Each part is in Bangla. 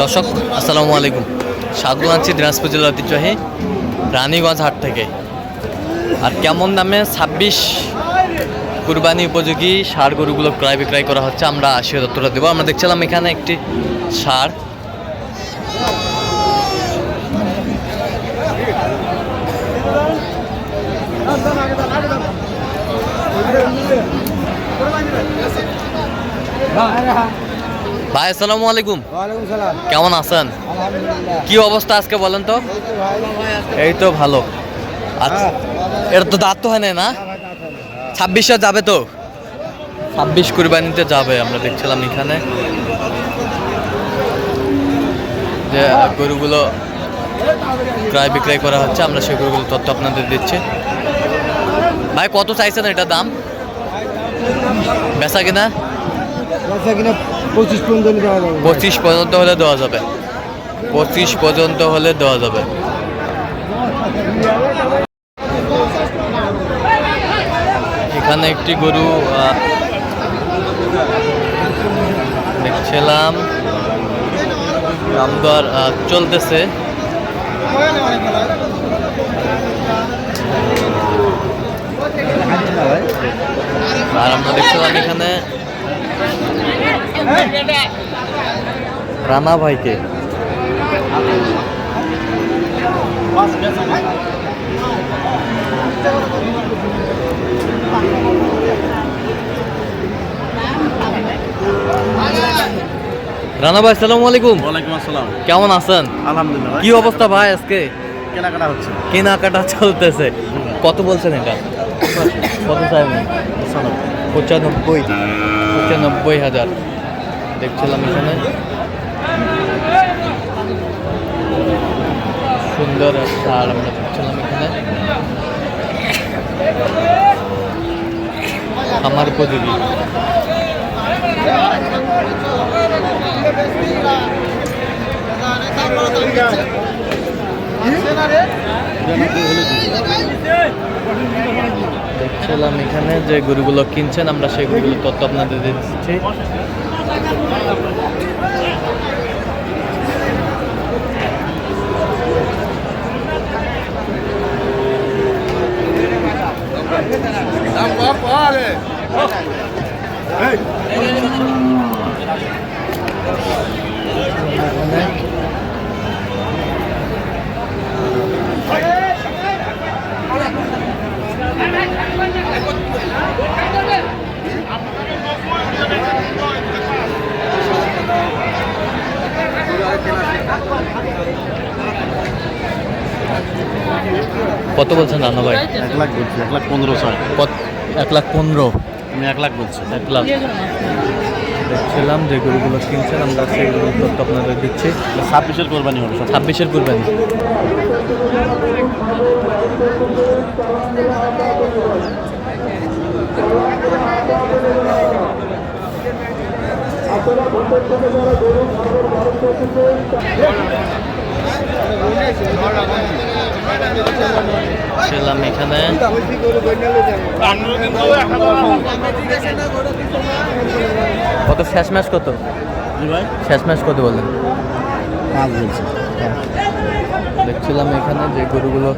দর্শক, আসসালামু আলাইকুম। স্বাগত আনছি দিনাজপুর জেলার ঐতিহ্যবাহী রানীগঞ্জ হাট থেকে। আর কেমন দামে ছাব্বিশ কুরবানি উপযোগী সার গরুগুলো ক্রয় বিক্রয় করা হচ্ছে, আমরা আশি দত্তটা দেবো। আমরা দেখছিলাম এখানে একটি সার ভাই আসসালামু আলাইকুম। কেমন আছেন? কি অবস্থা আজকে বলেন তো? এই তো ভালো। আচ্ছা এটা তো দাঁত তো হয় না? ছাব্বিশে যাবে তো? ছাব্বিশ কুরবানিতে যাবে আমরা দেখছিলাম এখানে। যে গরুগুলো ক্রয় বিক্রয় করা হচ্ছে আমরা সেই গরুগুলো তথ্য আপনাদের দিচ্ছি। ভাই কত চাইছেন এটা দাম বেচা কিনা? পঁচিশ পর্যন্ত হলে দেওয়া যাবে। পঁচিশ পর্যন্ত হলে দেওয়া যাবে। এখানে একটি গরু দেখছিলাম। আহ, চলতেছে। আর আমরা দেখছিলাম এখানে রানা ভাইকে। রানা ভাই আসসালামু আলাইকুম। ওয়ালাইকুম আসসালাম। কেমন আছেন? আলহামদুলিল্লাহ। কি অবস্থা ভাই আজকে? কেনাকাটা হচ্ছে। কেনাকাটা চলতেছে। কত বলছেন এটা? কত চাইবেন? পঁচানব্বই। পঁচানব্বই হাজার। দেখছিলাম এখানে। সুন্দর আর আমরা দেখছিলাম এখানে। আমার উপযোগী। দেখছিলাম এখানে যে গরুগুলো কিনছেন আমরা সেই গরুগুলো তথ্য আপনাদের দিচ্ছি। কত বলছেন রান্না ভাই? এক লাখ বলছি এক লাখ পনেরো ছয় কত? এক লাখ পনেরো? আমি এক লাখ বলছি। এক লাখ। দেখছিলাম যে গরুগুলো কিনছেন আমরা সেইগুলো তথ্য আপনাদের দিচ্ছি। ছাব্বিশের কোরবানি হবে সব। ছাব্বিশের কুরবানি। ছিলাম এখানে। কত শেষ ম্যাচ কত? শেষ ম্যাচ কত বললেন দেখছিলাম এখানে যে গরুগুলো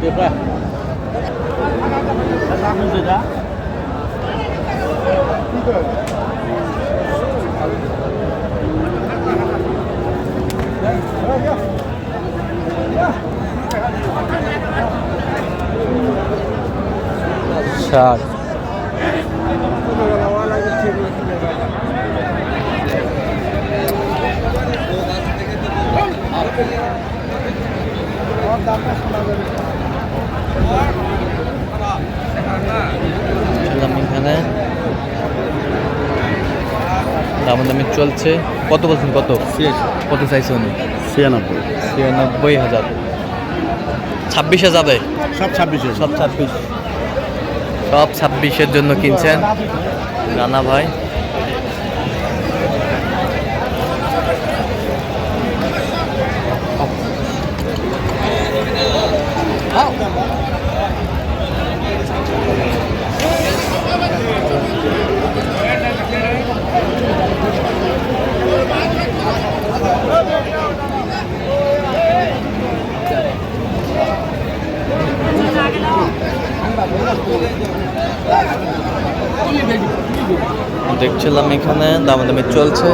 ষাট এখানে দামাদামি চলছে। কত বলছেন কত? কত চাইছে উনি? ছিয়ানব্বই। ছিয়ানব্বই হাজার। ছাব্বিশে যাবে? সব ছাব্বিশে। সব ছাব্বিশ। সব ছাব্বিশের জন্য কিনছেন। রানা ভাই। দেখছিলাম এখানে দামাদামি চলছে।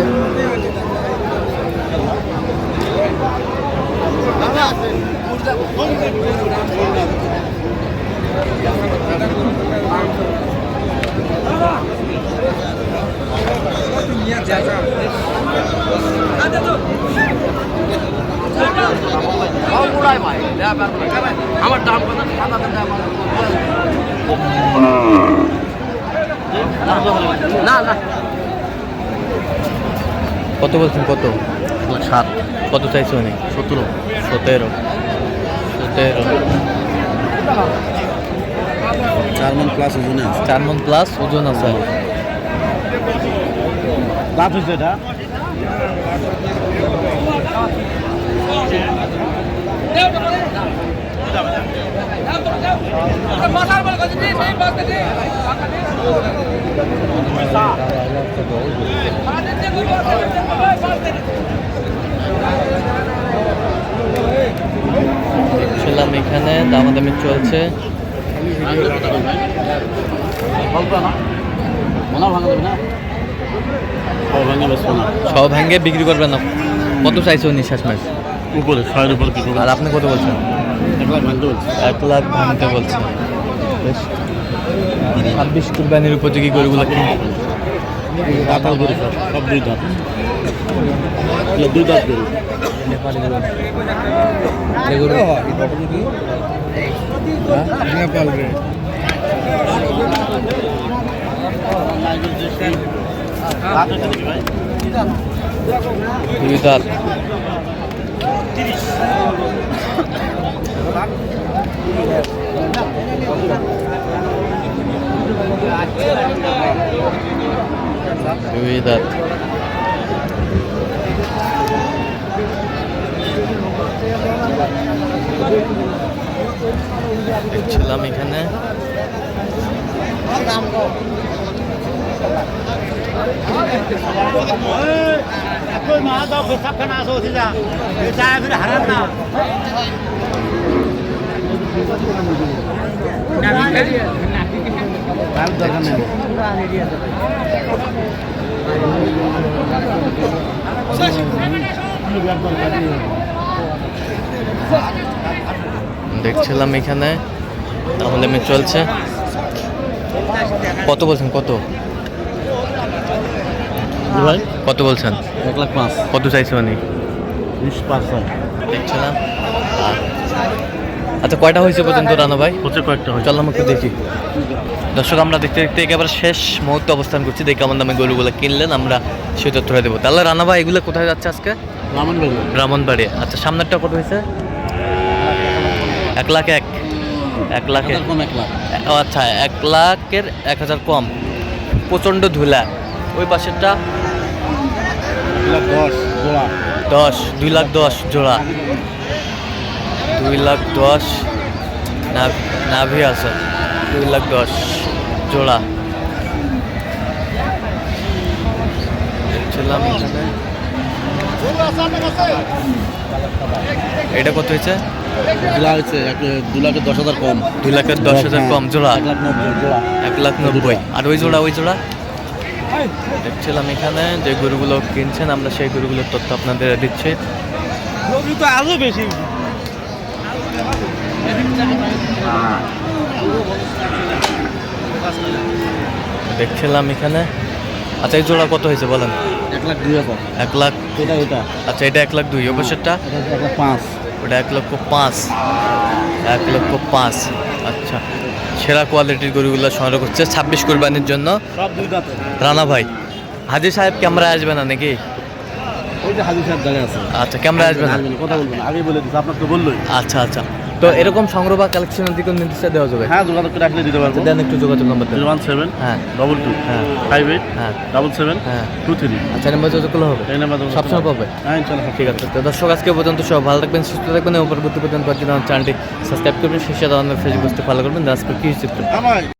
আমার দাম কত? না না। কত বলছেন কত? সাত। কত চাইছো উনি? সতেরো। সতেরো। সতেরো। চার মন প্লাস ওজনে আছে। চার মন প্লাস ওজন আছে। হয়েছে এটা? দেখছিলাম এখানে দামাদামি চলছে। সব ভেঙে বিক্রি করবেন না। কত চাইছো উনি শেষ মাস? উপরে ছয়ের উপরে আর আপনি কত বলছেন? এক লাখ ভাঙতে বলছে। বেশ। ছাব্বিশ কুরবানির উপযোগী গরুগুলো কি দাঁতাল গরু। সব দুই দাঁত। এগুলো দুই দাঁত গরু। নেপালি গরু। নেপাল রে। দাঁত। হয়েছে নাকি ভাই দুই দাঁত দুই দাঁত দেখছিলাম এখানে তার দরকার নেই দেখছিলাম এখানে তাহলে আমি চলছে। কত বলছেন কত? ভাই। কত বলছেন? এক লাখ পাঁচ। কত চাইছে পাঁচ দেখছিলাম। আর আচ্ছা কয়টা হয়েছে পর্যন্ত রানা ভাই? হচ্ছে কয়েকটা হয়েছে। চললাম একটু দেখি। দর্শক আমরা দেখতে দেখতে একেবারে শেষ মুহূর্তে অবস্থান করছি। দেখে আমার দামে গরুগুলো কিনলেন আমরা সেই তথ্য দেবো। তাহলে রানা ভাই এগুলো কোথায় যাচ্ছে আজকে? ব্রাহ্মণবাড়ি আচ্ছা সামনেরটা কত হয়েছে? এক লাখ এক। এক লাখে কম এক লাখ। আচ্ছা এক লাখের এক হাজার কম। প্রচণ্ড ধুলা। ওই পাশেরটা? দশ দুই লাখ দশ জোড়া। দুই লাখ দশ না- নাভি আছে দুই লাখ দশ জোড়া। দেখছিলাম এখানে। এটা কত হয়েছে? দু লাখের দশ হাজার কম। দুই লাখের দশ হাজার কম জোড়া। এক লাখ নব্বই জোড়া। এক লাখ নব্বই। আর ওই জোড়া ওই জোড়া? দেখছিলাম এখানে যে গরুগুলো কিনছেন আমরা সেই গরুগুলোর তথ্য আপনাদের দিচ্ছি। তো আরও বেশি। দেখছিলাম এখানে। আচ্ছা এই জোড়া কত হয়েছে বলেন? এক লাখ দুই এক লাখ? এটা এটা। আচ্ছা এটা এক লাখ দুই অবশ্যটা এক লাখ পাঁচ। ওটা এক লক্ষ পাঁচ। এক লক্ষ পাঁচ। আচ্ছা সেরা কোয়ালিটির গরুগুলো সংগ্রহ করছে ছাব্বিশ কোরবানির জন্য। রানা ভাই হাজি সাহেব ক্যামেরায় আসবে না নাকি? ওই যে হাজির সাহেব দাঁড়িয়ে আছে। আচ্ছা ক্যামেরায় আসবে না? কথা বলবেন আগে বলে দিচ্ছি আপনাকে বললোই। আচ্ছা আচ্ছা। তো এরকম সংগ্রহ বা কালেকশনের দিকে নির্দিষ্ট দেওয়া যাবে হ্যাঁ যোগাযোগ করে আসলে দিতে পারব। আচ্ছা দেন একটু যোগাযোগ নম্বর দেন। ওয়ান সেভেন হ্যাঁ। ডবল টু হ্যাঁ। ফাইভ এইট হ্যাঁ। ডাবল সেভেন হ্যাঁ। টু থ্রি আচ্ছা নাম্বার যোগাযোগ করলে হবে? এই নাম্বার সবসময় পাবে? হ্যাঁ ঠিক আছে তো দর্শক আজকে পর্যন্ত সব ভালো থাকবেন সুস্থ থাকবেন এবং পরবর্তী পর্যন্ত চ্যানেলটি সাবস্ক্রাইব করবেন। শেষে আমাদের ফেসবুক ফলো করবেন। আজকে কি আমার